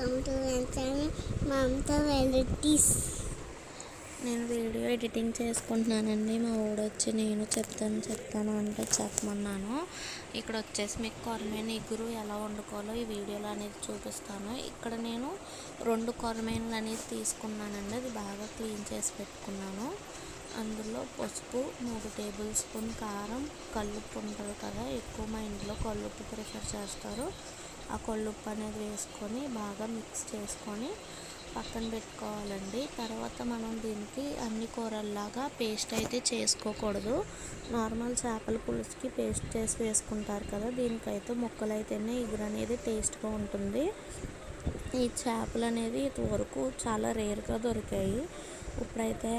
Welcome to వెంటనే varieties. నేను video editing చేసుకుంటున్నానండి. మా ఊడు వచ్చి నేను చెప్తాను చెప్తాను అంటే చెప్పమన్నాను. ఇక్కడ వచ్చేసి మీకు కొరమైన ఇగురు ఎలా వండుకోవాలో ఈ వీడియోలో అనేది చూపిస్తాను. ఇక్కడ నేను రెండు కొరమైనలు అనేది తీసుకున్నానండి. అది బాగా క్లీన్ చేసి పెట్టుకున్నాను. అందులో పసుపు మూడు టేబుల్ స్పూన్ కారం కల్లుప్పు ఉంటుంది కదా ఎక్కువ మా ఇంట్లో కల్లుప్పు ప్రిఫర్ చేస్తారు. ఆ ఉప్పు అనేది వేసుకొని బాగా మిక్స్ చేసుకొని పక్కన పెట్టుకోవాలండి. తర్వాత మనం దీనికి అన్ని కూరల్లాగా పేస్ట్ అయితే చేసుకోకూడదు. నార్మల్ చేపల పులుసుకి పేస్ట్ చేసి వేసుకుంటారు కదా దీనికైతే ముక్కలు అయితేనే ఇగురు అనేది టేస్ట్గా ఉంటుంది. ఈ చేపలు అనేది ఇంతవరకు చాలా రేర్గా దొరికాయి. ఇప్పుడైతే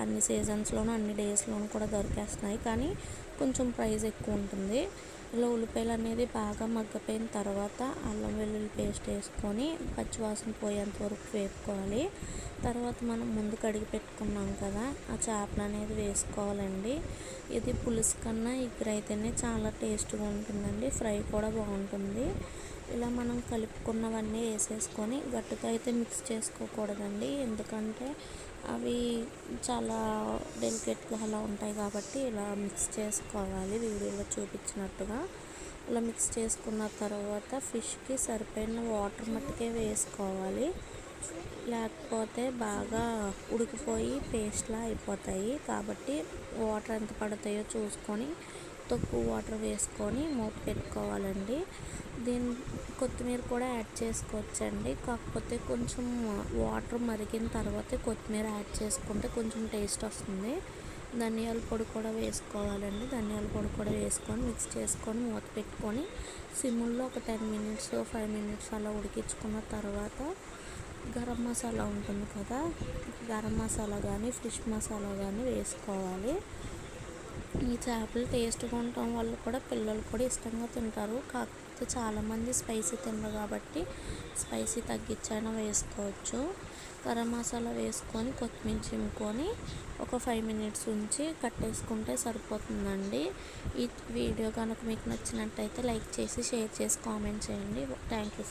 అన్ని సీజన్స్లోనూ అన్ని డేస్లోనూ కూడా దొరికేస్తున్నాయి. కానీ కొంచెం ప్రైస్ ఎక్కువ ఉంటుంది. ఇలా ఉల్లిపాయలు అనేది బాగా మగ్గపోయిన తర్వాత అల్లం వెల్లుల్లి పేస్ట్ వేసుకొని పచ్చివాసన పోయేంత వరకు వేపుకోవాలి. తర్వాత మనం ముందు కడిగి పెట్టుకున్నాం కదా ఆ చేపలు అనేది వేసుకోవాలండి. ఇది పులుసు కన్నా ఇగురైతేనే చాలా టేస్ట్గా ఉంటుందండి ఫ్రై కూడా బాగుంటుంది. ఇలా మనం కలుపుకున్నవన్నీ వేసేసుకొని గట్టుతో అయితే మిక్స్ చేసుకోకూడదండి. ఎందుకంటే అవి చాలా డెలికేట్గా అలా ఉంటాయి కాబట్టి ఇలా మిక్స్ చేసుకోవాలి వీడియోలో చూపించినట్టుగా ఇలా మిక్స్ చేసుకున్న తర్వాత ఫిష్కి సరిపోయిన వాటర్ మట్టుకే వేసుకోవాలి. లేకపోతే బాగా ఉడికిపోయి పేస్ట్లా అయిపోతాయి. కాబట్టి వాటర్ ఎంత పడతాయో చూసుకొని తక్కువ వాటర్ వేసుకొని మూత పెట్టుకోవాలండి. దీని కొత్తిమీర కూడా యాడ్ చేసుకోవచ్చండి. కాకపోతే కొంచెం వాటర్ మరిగిన తర్వాత కొత్తిమీర యాడ్ చేసుకుంటే కొంచెం టేస్ట్ వస్తుంది. ధనియాల పొడి కూడా వేసుకోవాలండి. ధనియాల పొడి కూడా వేసుకొని మిక్స్ చేసుకొని మూత పెట్టుకొని సిమ్లో ఒక టెన్ మినిట్స్ ఫైవ్ మినిట్స్ అలా ఉడికించుకున్న తర్వాత గరం మసాలా ఉంటుంది కదా గరం మసాలా కానీ ఫిష్ మసాలా కానీ వేసుకోవాలి. ఈ చేపలు టేస్ట్గా ఉండటం వల్ల కూడా పిల్లలు కూడా ఇష్టంగా తింటారు. కాకపోతే చాలామంది స్పైసీ తినరు కాబట్టి స్పైసీ తగ్గించైనా వేసుకోవచ్చు. గరం మసాలా వేసుకొని కొత్తిమీర చిమ్ముకొని ఒక ఫైవ్ మినిట్స్ ఉంచి కట్టేసుకుంటే సరిపోతుందండి. ఈ వీడియో కనుక మీకు నచ్చినట్టయితే లైక్ చేసి షేర్ చేసి కామెంట్ చేయండి. Thank you